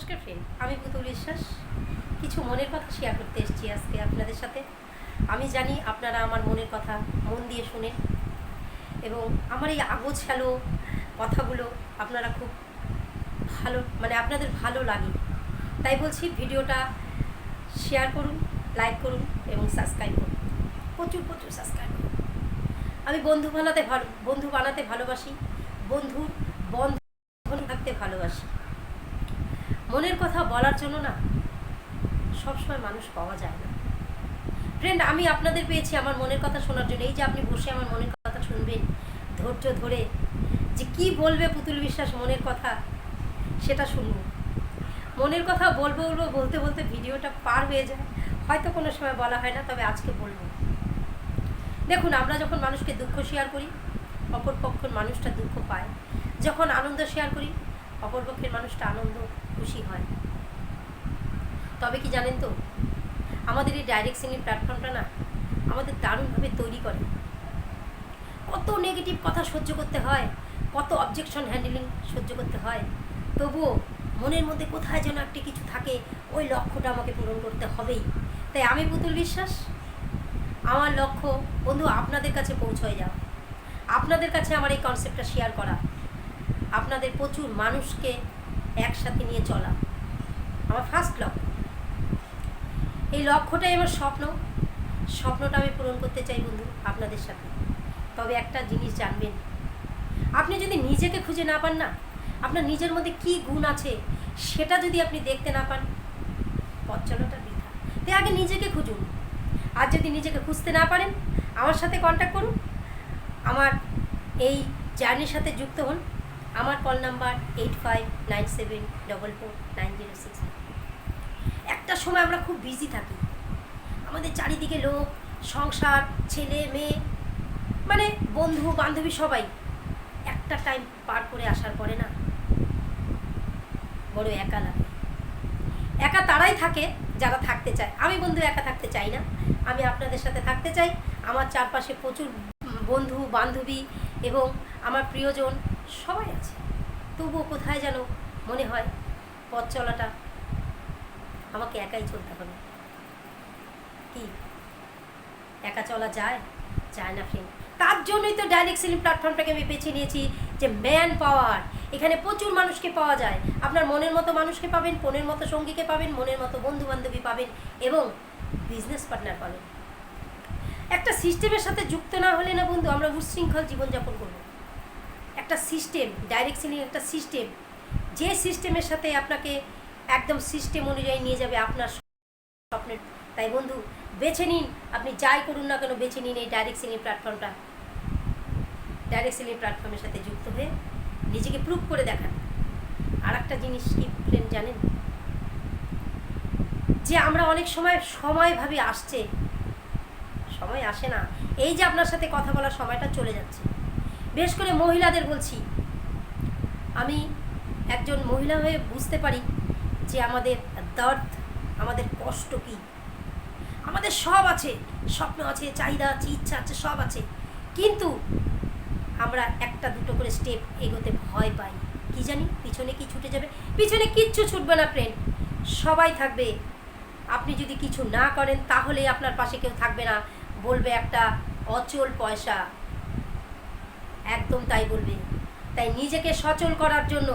নমস্কার ফ্রেন্ড আমি পুতুল বিশ্বাস। কিছু মনের কথা শেয়ার করতে এসেছি আজকে আপনাদের সাথে। আমি জানি আপনারা আমার মনের কথা মন দিয়ে শুনে এবং আমার এই আগোছ হ্যালো কথাগুলো আপনারা খুব ভালো মানে আপনাদের ভালো লাগে। তাই বলছি ভিডিওটা শেয়ার করুন লাইক করুন এবং সাবস্ক্রাইব করুন। প্রচুর প্রচুর সাবস্ক্রাইব করুন। আমি বন্ধু বানাতে ভালো, বন্ধু বানাতে ভালোবাসি, বন্ধুর বন্ধন থাকতে ভালোবাসি। মনের কথা বলার জন্য না সবসময় মানুষ পাওয়া যায় না। ফ্রেন্ড আমি আপনাদের পেয়েছি আমার মনের কথা শোনার জন্য। এই যে আপনি বসে আমার মনের কথা শুনবেন, ধৈর্য ধরে, যে কি বলবে পুতুল বিশ্বাস মনের কথা, সেটা শুনব। মনের কথা বলব বলব, বলতে বলতে ভিডিওটা পার হয়ে যায়। হয়তো কোনো সময় বলা হয় না, তবে আজকে বলব। দেখুন, আমরা যখন মানুষকে দুঃখ শেয়ার করি অপর পক্ষের মানুষটা দুঃখ পায়। যখন আনন্দ শেয়ার করি অপর পক্ষের মানুষটা আনন্দ, খুশি হয়। তবে কি জানেন তো, আমাদের এই ডাইরেক্ট সিঙ্গিং প্ল্যাটফর্মটা না আমাদের দারুণভাবে তৈরি করে। কত নেগেটিভ কথা সহ্য করতে হয়, কত অবজেকশন হ্যান্ডেলিং সহ্য করতে হয়। তবুও মনের মধ্যে কোথায় যেন একটা কিছু থাকে, ওই লক্ষ্যটা আমাকে পূরণ করতে হবেই। তাই আমি পুতুল বিশ্বাস, আমার লক্ষ্য বন্ধু আপনাদের কাছে পৌঁছয় যাওয়া। আপনাদের কাছে আমার এই কনসেপ্টটা শেয়ার করা। আপনাদের প্রচুর মানুষকে একসাথে নিয়ে চলা। আমার ফার্স্ট লক্ষ্য। এই লক্ষ্যটাই আমার স্বপ্ন। স্বপ্নটা আমি পূরণ করতে চাই বন্ধু আপনাদের সাথে। তবে একটা জিনিস জানবেন। আপনি যদি নিজেকে খুঁজে না পান না, আপনার নিজের মধ্যে কি গুণ আছে সেটা যদি আপনি দেখতে না পান, পথ চলাটা বৃথা। তাই আগে নিজেকে খুঁজুন। আর যদি নিজেকে খুঁজতে না পারেন, আমার সাথে কন্ট্যাক্ট করুন। আমার এই জার্নির সাথে যুক্ত হন। আমার call number eight five nine seven double four nine zero six একটা সময় আমরা খুব বিজি থাকি। আমাদের চারিদিকে লোক, সংসার, ছেলে, মেয়ে মানে বন্ধু, বান্ধবী সবাই একটা টাইম পার করে আসার পরে না বড় একা লাগে। একা তারাই থাকে, যারা থাকতে চায়। আমি বন্ধু একা থাকতে চাই না। আমি আপনাদের সাথে থাকতে চাই। আমার চারপাশে প্রচুর বন্ধু, বান্ধবী এবং আমার প্রিয়জন সবাই আছে। তবুও কোথায় যেন মনে হয় পথ চলাটা আমাকে একাই চলতে হবে। কি? একা চলা যায়? যায় না ফ্রেন্ড তার জন্যই তো ডাইরেক্ট সেলিং প্ল্যাটফর্মটাকে আমি বেছে নিয়েছি যে ম্যান পাওয়ার। এখানে প্রচুর মানুষকে পাওয়া যায়। আপনার মনের মতো মানুষকে পাবেন মনের মতো সঙ্গীকে পাবেন, মনের মতো বন্ধু বান্ধবী পাবেন এবং বিজনেস পার্টনার পাবেন। একটা সিস্টেমের সাথে যুক্ত না হলে না বন্ধু, আমরা উচ্ছৃঙ্খল জীবনযাপন করব। একটা সিস্টেম ডাইরেক্ট সেলিং একটা সিস্টেম যে সিস্টেমের সাথে আপনাকে একদম সিস্টেম অনুযায়ী নিয়ে যাবে আপনার স্বপ্নের। তাই বন্ধু, বেছে নিন, আপনি যাই করুন না কেন বেছে নিন এই ডাইরেক্ট প্ল্যাটফর্মটা ডাইরেক্ট প্ল্যাটফর্মের সাথে যুক্ত হয়ে নিজেকে প্রুভ করে দেখান। আর একটা জিনিস কি ফ্রেন্ড জানেন? যে আমরা অনেক সময় সময় ভাবি আসছে। সময় আসে না। এই যে আপনার সাথে কথা বলার সময়টা চলে যাচ্ছে। বেশ করে মহিলাদের বলছি। আমি একজন মহিলা হয়ে বুঝতে পারি যে আমাদের দর্দ, আমাদের কষ্ট কি। আমাদের সব আছে, স্বপ্ন আছে, চাহিদা আছে, ইচ্ছা আছে, সব আছে। কিন্তু আমরা একটা দুটো করে স্টেপ এগোতে ভয় পাই। কি জানি, পিছনে কি ছুটে যাবে? পিছনে কিচ্ছু ছুটবে না ফ্রেন্ড সবাই থাকবে। আপনি যদি কিছু না করেন তাহলে আপনার পাশে কেউ থাকবে না, বলবে একটা অচল পয়সা। একদম তাই বলবে। তাই নিজেকে সচল করার জন্য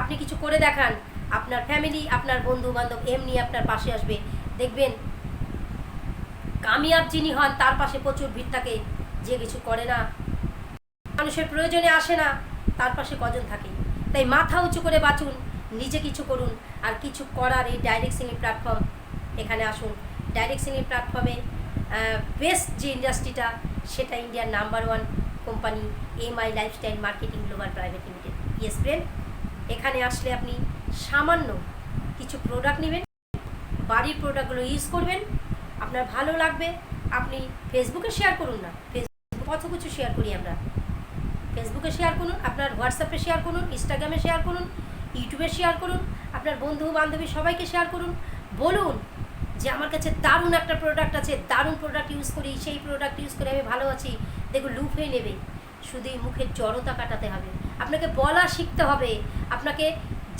আপনি কিছু করে দেখান। আপনার ফ্যামিলি আপনার বন্ধু বান্ধব এমনি আপনার পাশে আসবে। দেখবেন কামিয়াব যিনি হন, তার পাশে প্রচুর ভিড় থাকে। যে কিছু করে না, মানুষের প্রয়োজনে আসে না, তার পাশে কজন থাকে। তাই মাথা উঁচু করে বাঁচুন, নিজে কিছু করুন, আর কিছু করার এই ডাইরেক্ট সিঙ্গিং প্ল্যাটফর্ম এখানে আসুন। ডাইরেক্ট সিঙ্গিং প্ল্যাটফর্মে বেস্ট যে ইন্ডাস্ট্রিটা সেটা ইন্ডিয়ার number one company M I lifestyle marketing global private limited yes friend এখানে আসলে আপনি সামান্য কিছু প্রোডাক্ট নেবেন, বাড়ির প্রোডাক্টগুলো ইউজ করবেন, আপনার ভালো লাগবে, আপনি ফেসবুকে শেয়ার করুন না। ফেসবুক কত কিছু শেয়ার করি আমরা? ফেসবুকে শেয়ার করুন, আপনার হোয়াটসঅ্যাপে শেয়ার করুন ইনস্টাগ্রামে শেয়ার করুন ইউটিউবে শেয়ার করুন, আপনার বন্ধু বান্ধবী সবাইকে শেয়ার করুন, বলুন যে আমার কাছে দারুণ একটা প্রোডাক্ট আছে, দারুণ প্রোডাক্ট ইউজ করি, সেই প্রোডাক্ট ইউজ করে আমি ভালো আছি। দেখো লুপ হয়ে নেবে। শুধু এই মুখের জড়তা কাটাতে হবে। আপনাকে বলা শিখতে হবে। আপনাকে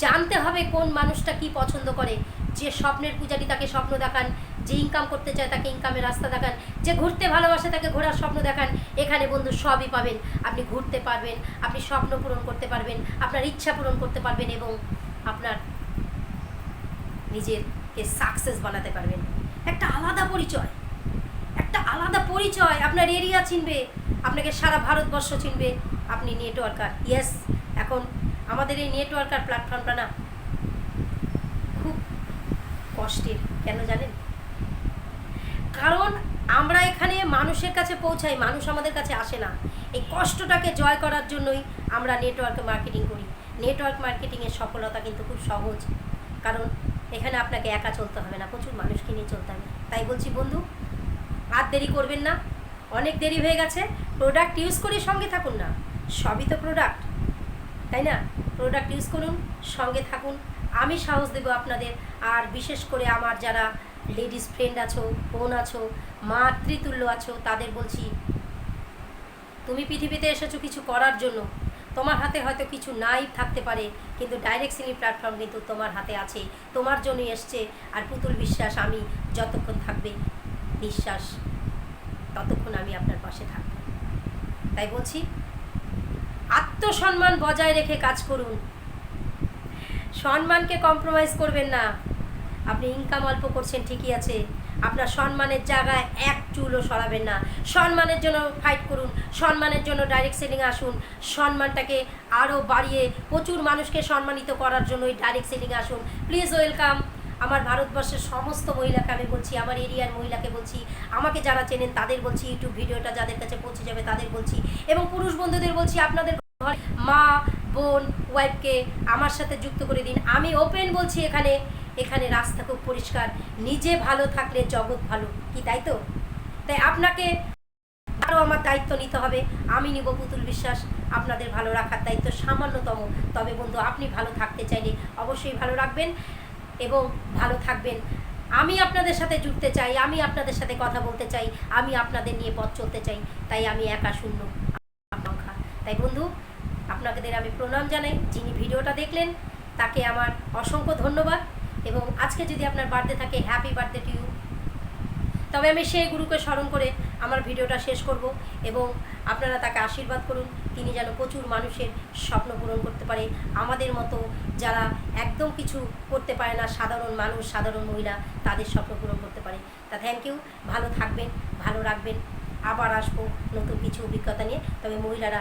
জানতে হবে কোন মানুষটা কি পছন্দ করে। যে স্বপ্নের পূজারি তাকে স্বপ্ন দেখান, যে ইনকাম করতে চায় তাকে ইনকামের রাস্তা দেখান, যে ঘুরতে ভালোবাসে তাকে ঘোরার স্বপ্ন দেখান, এখানে বন্ধু সবই পাবেন। আপনি ঘুরতে পারবেন, আপনি স্বপ্ন পূরণ করতে পারবেন, আপনার ইচ্ছা পূরণ করতে পারবেন এবং আপনার নিজেরকে সাকসেস বানাতে পারবেন। একটা আলাদা পরিচয়। একটা আলাদা পরিচয় আপনার এরিয়া চিনবে, আপনাকে সারা ভারতবর্ষ চিনবে। আপনি নেটওয়ার্কার ইয়েস এখন আমাদের এই নেটওয়ার্কার প্ল্যাটফর্মটা না খুব কষ্টের, কেন জানেন? কারণ আমরা এখানে মানুষের কাছে পৌঁছাই, মানুষ আমাদের কাছে আসে না। এই কষ্টটাকে জয় করার জন্যই আমরা নেটওয়ার্ক মার্কেটিং করি। নেটওয়ার্ক মার্কেটিংয়ের সফলতা কিন্তু খুব সহজ। কারণ এখানে আপনাকে একা চলতে হবে না, প্রচুর মানুষকে নিয়ে চলতে হবে। তাই বলছি, বন্ধু, আর দেরি করবেন না। অনেক দেরি হয়ে গেছে প্রোডাক্ট ইউজ করে সঙ্গে থাকুন না। সবই তো প্রোডাক্ট তাই না? প্রোডাক্ট ইউজ করুন, সঙ্গে থাকুন। আমি সাহস দেবো আপনাদের, আর বিশেষ করে আমার যারা লেডিস ফ্রেন্ড আছো, বোন আছো, মাতৃতুল্য আছো, তাদের বলছি, তুমি পৃথিবীতে এসেছ কিছু করার জন্য। তোমার হাতে হয়তো কিছু নাই থাকতে পারে, কিন্তু ডাইরেক্ট সিনি প্ল্যাটফর্ম কিন্তু তোমার হাতে আছে। তোমার জন্যই এসছে, আর পুতুল বিশ্বাস, আমি যতক্ষণ থাকবে বিশ্বাস ততক্ষণ আমি আপনার পাশে থাকব। তাই বলছি, আত্মসম্মান বজায় রেখে কাজ করুন। সম্মানকে কম্প্রোমাইজ করবেন না। আপনি ইনকাম অল্প করছেন, ঠিকই আছে আপনার সম্মানের জায়গায় এক চুলও সরাবেন না। সম্মানের জন্য ফাইট করুন, সম্মানের জন্য ডাইরেক্ট সেলিং আসুন, সম্মানটাকে আরও বাড়িয়ে প্রচুর মানুষকে সম্মানিত করার জন্য এই ডাইরেক্ট সেলিং আসুন। প্লিজ ওয়েলকাম আমার ভারতবর্ষের সমস্ত মহিলাকে আমি বলছি, আমার এরিয়ার মহিলাকে বলছি, আমাকে যারা চেনেন তাদের বলছি ইউটিউব ভিডিওটা যাদের কাছে পৌঁছে যাবে তাদের বলছি, এবং পুরুষ বন্ধুদের বলছি, আপনাদের মা, বোন ওয়াইফকে আমার সাথে যুক্ত করে দিন। আমি ওপেন বলছি এখানে। এখানে রাস্তা খুব পরিষ্কার। নিজে ভালো থাকলে জগৎ ভালো। কি তাই তো? তাই আপনাকে আরও আমার দায়িত্ব নিতে হবে। আমি নিব পুতুল বিশ্বাস। আপনাদের ভালো রাখার দায়িত্ব সামান্যতম। তবে বন্ধু, আপনি ভালো থাকতে চাইলে অবশ্যই ভালো রাখবেন এবং ভালো থাকবেন। আমি আপনাদের সাথে জুড়তে চাই, আমি আপনাদের সাথে কথা বলতে চাই, আমি আপনাদের নিয়ে পথ চলতে চাই। তাই আমি একা শূন্য। তাই বন্ধু, আপনাদের আমি প্রণাম জানাই। যিনি ভিডিওটা দেখলেন, তাকে আমার অসংখ্য ধন্যবাদ। এবং আজকে যদি আপনার বার্থডে থাকে হ্যাপি বার্থডে টু ইউ তবে আমি সেই গুরুকে স্মরণ করে আমার ভিডিওটা শেষ করব এবং আপনারা তাকে আশীর্বাদ করুন, তিনি যেন প্রচুর মানুষের স্বপ্ন পূরণ করতে পারে। আমাদের মতো যারা একদম কিছু করতে পারে না, সাধারণ মানুষ, সাধারণ মহিলা, তাদের স্বপ্ন পূরণ করতে পারে। তা থ্যাংক ইউ ভালো থাকবেন, ভালো রাখবেন। আবার আসব নতুন কিছু অভিজ্ঞতা নিয়ে। তবে মহিলারা,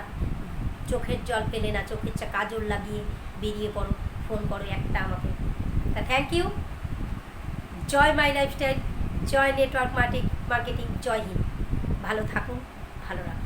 চোখের জল পেলে না, চোখের চা কাজল লাগিয়ে বেরিয়ে পড়ো। ফোন করো একটা আমাকে। তা থ্যাংক ইউ জয় মাই লাইফস্টাইল জয় নেটওয়ার্ক মার্কেটিং জয় হিন্দ ভালো থাকুন, ভালো রাখুন।